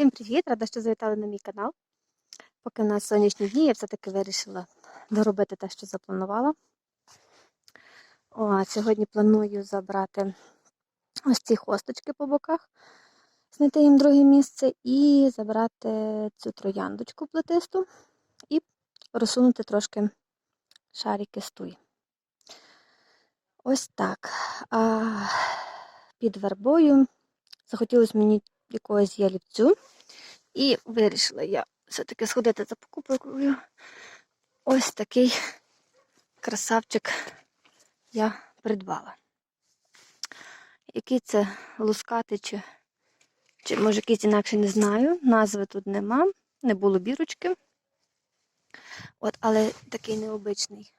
Всім привіт! Рада, що завітали на мій канал. Поки в нас сонячні дні, я все-таки вирішила доробити те, що запланувала. О, сьогодні планую забрати ось ці хосточки по боках, знайти їм друге місце і забрати цю трояндочку плетисту і розсунути трошки шарики з туї. Ось так. А під вербою захотілося мені якогось ялівцю. І вирішила я все-таки сходити за покупкою. Ось такий красавчик я придбала. Який це лускати, чи, чи може якийсь інакше не знаю. Назви тут нема, не було бірочки. От, але такий необичний.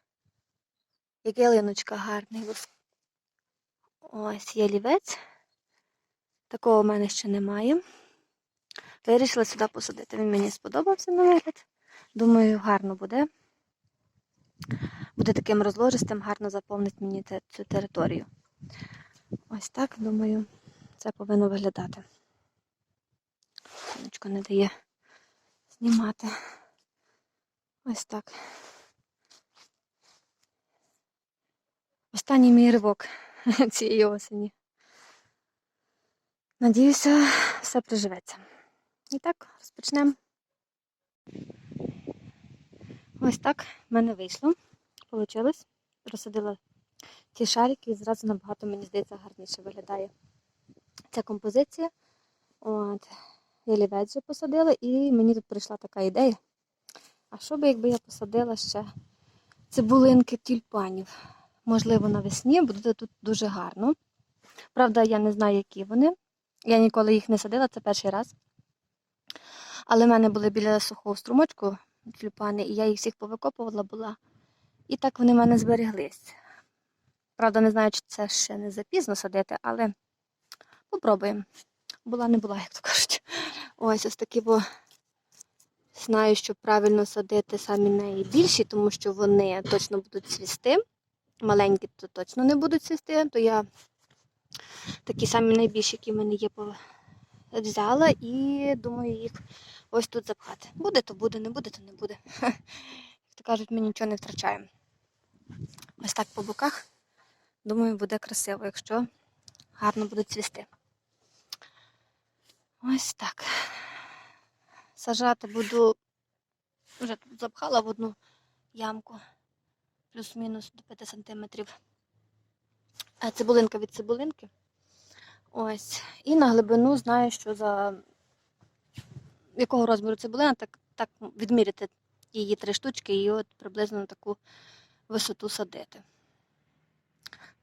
Як ялиночка гарний. Ось ялівець. Такого в мене ще немає. Вирішила сюди посадити. Він мені сподобався на вигляд. Думаю, гарно буде. Буде таким розложистим, гарно заповнить мені цю територію. Ось так, думаю, це повинно виглядати. Сонечко не дає знімати. Ось так. Останній мій ривок цієї осені. Надіюся, все приживеться. І так, розпочнемо. Ось так в мене вийшло. Получилось. Розсадила ці шарики і зразу набагато, мені здається, гарніше виглядає ця композиція. От. Я лівець вже посадила, і мені тут прийшла така ідея. А що би, якби я посадила ще цибулинки тюльпанів? Можливо, навесні буде тут дуже гарно. Правда, я не знаю, які вони. Я ніколи їх не садила, це перший раз. Але в мене були біля сухого струмочку тюльпани, і я їх всіх повикопувала була. І так вони в мене збереглись. Правда, не знаю, чи це ще не запізно садити, але попробуємо. Була не була, як то кажуть. Ось ось такі, бо знаю, що правильно садити самі найбільші, тому що вони точно будуть цвісти. Маленькі то точно не будуть цвісти, то я такі самі найбільші, які в мене є, взяла і думаю їх ось тут запхати. Буде, то буде, не буде, то не буде. Як то кажуть, ми нічого не втрачаємо. Ось так по боках. Думаю, буде красиво, якщо гарно будуть цвісти. Ось так. Сажати буду, вже тут запхала в одну ямку, плюс-мінус до 5 сантиметрів. А цибулинка від цибулинки. Ось. І на глибину знаю, що за якого розміру цибулина, так, так відміряти її три штучки і от приблизно на таку висоту садити.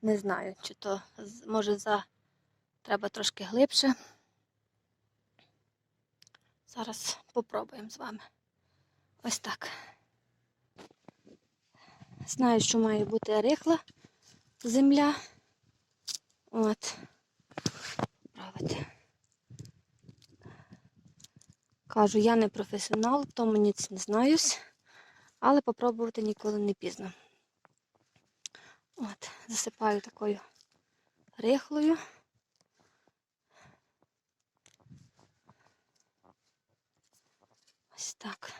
Не знаю, чи то може за треба трошки глибше. Зараз попробуємо з вами. Ось так. Знаю, що має бути рихла земля. От. Кажу, я не професіонал, тому ніц не знаюсь, але попробувати ніколи не пізно. От, засипаю такою рихлою. Ось так.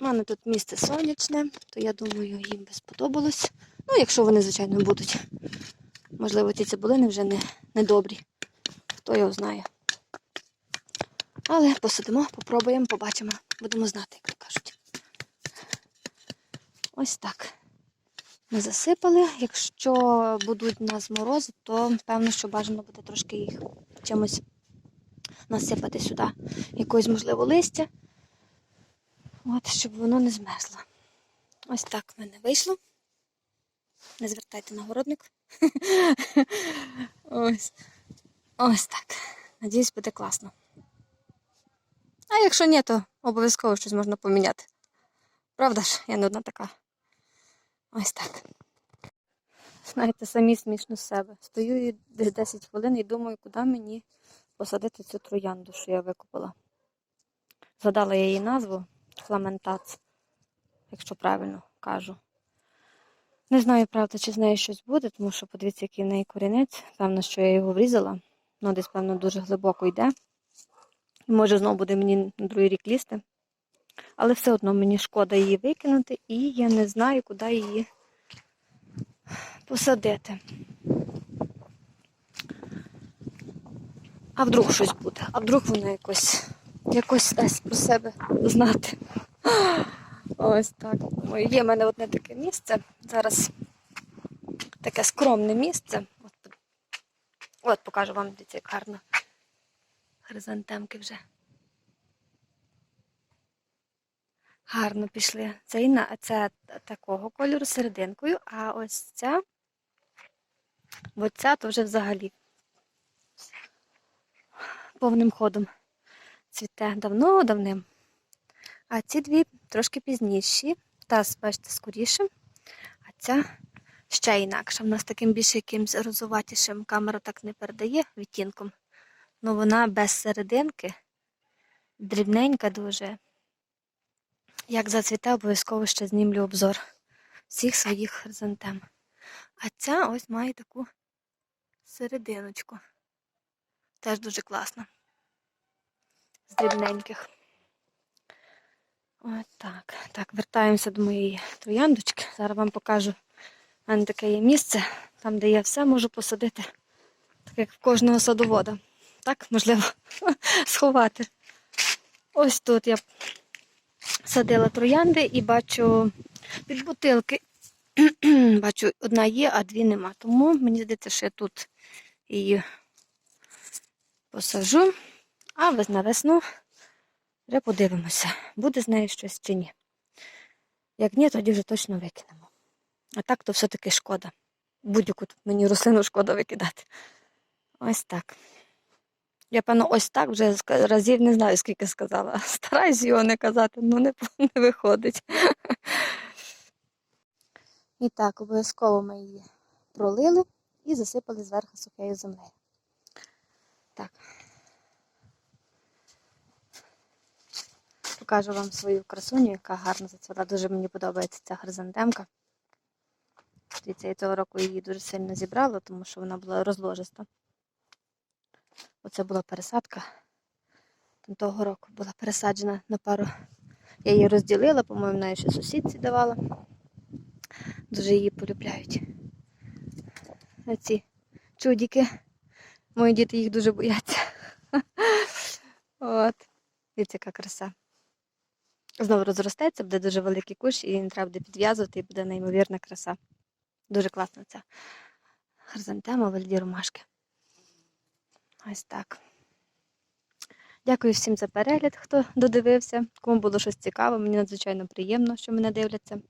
У мене тут місце сонячне, то я думаю, їм би сподобалось. Ну, якщо вони, звичайно, будуть. Можливо, ці цибулини вже не, не добрі. Хто його знає. Але посидимо, попробуємо, побачимо. Будемо знати, як то кажуть. Ось так. Ми засипали. Якщо будуть у нас морози, то певно, що бажано буде трошки їх чимось насипати сюди. Якось, можливо, листя. От, щоб воно не змерзло. Ось так в мене вийшло. Не звертайте на городник. Ось. Ось так. Надіюсь, буде класно. А якщо ні, то обов'язково щось можна поміняти. Правда ж, я не одна така. Ось так. Знаєте, самі смішно з себе. Стою і десь 10 хвилин і думаю, куди мені посадити цю троянду, що я викупила. Згадала я її назву фламентац, якщо правильно кажу. Не знаю, правда, чи з нею щось буде, тому що подивіться, який в неї корінець. Певно, що я його врізала. Ну, десь, певно, дуже глибоко йде. Може знову буде мені на другий рік лізти. Але все одно мені шкода її викинути, і я не знаю, куди її посадити. А вдруг щось буде, а вдруг вона якось, якось дасть про себе знати. Ось так. Є в мене одне таке місце. Зараз таке скромне місце. От, от покажу вам, дивіться, як гарно. Хризантемки вже. Гарно пішли. Це, і на, це такого кольору серединкою, а ось ця, ось ця то вже взагалі повним ходом цвіте давно-давним. А ці дві трошки пізніші. Та, бачите, скоріше. Ця ще інакша. В нас таким більше якимсь розуватішим камера так не передає відтінком. Ну вона без серединки, дрібненька дуже. Як зацвіте, обов'язково ще знімлю обзор всіх своїх хризантем. А ця ось має таку серединочку. Теж дуже класна. З дрібненьких. Ось так. Вертаємося до моєї трояндочки. Зараз вам покажу. У мене таке є місце, там, де я все можу посадити, так як в кожного садовода. Так, можливо, сховати. Ось тут я садила троянди і бачу під бутилки. бачу, одна є, а дві нема. Тому мені здається, що я тут її посажу, а на весну вже подивимося, буде з нею щось чи ні. Як ні, тоді вже точно викинемо. А так то все-таки шкода. Будь-яку мені рослину шкода викидати. Ось так. Я, певно, ось так вже разів не знаю, скільки сказала. Стараюсь його не казати, але не, не виходить. І так, обов'язково ми її пролили і засипали зверху сухою землею. Так. Покажу вам свою красуню, яка гарно зацвіла. Дуже мені подобається ця хризантемка. Я цього року її дуже сильно зібрала, тому що вона була розложиста. Оце була пересадка. Того року була пересаджена на пару. Я її розділила, по-моєму, неї ще сусідці давала. Дуже її полюбляють. Оці чудики. Мої діти їх дуже бояться. От. Дивіться, яка краса. Знову розростеться, буде дуже великий кущ, і не треба буде підв'язувати, і буде неймовірна краса. Дуже класна ця хризантема вальді ромашки. Ось так. Дякую всім за перегляд, хто додивився. Кому було щось цікаве, мені надзвичайно приємно, що мене дивляться,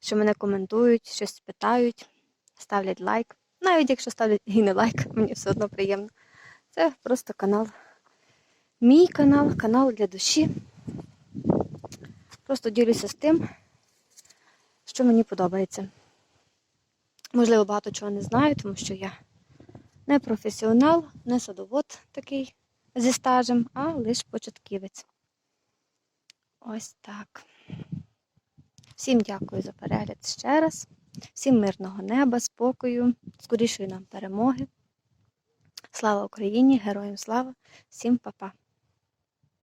що мене коментують, щось питають, ставлять лайк. Навіть якщо ставлять і не лайк, мені все одно приємно. Це просто канал. Мій канал, канал для душі. Просто ділюся з тим, що мені подобається. Можливо, багато чого не знаю, тому що я не професіонал, не садовод такий зі стажем, а лише початківець. Ось так. Всім дякую за перегляд ще раз. Всім мирного неба, спокою, скорішої нам перемоги. Слава Україні! Героям слава! Всім па-па!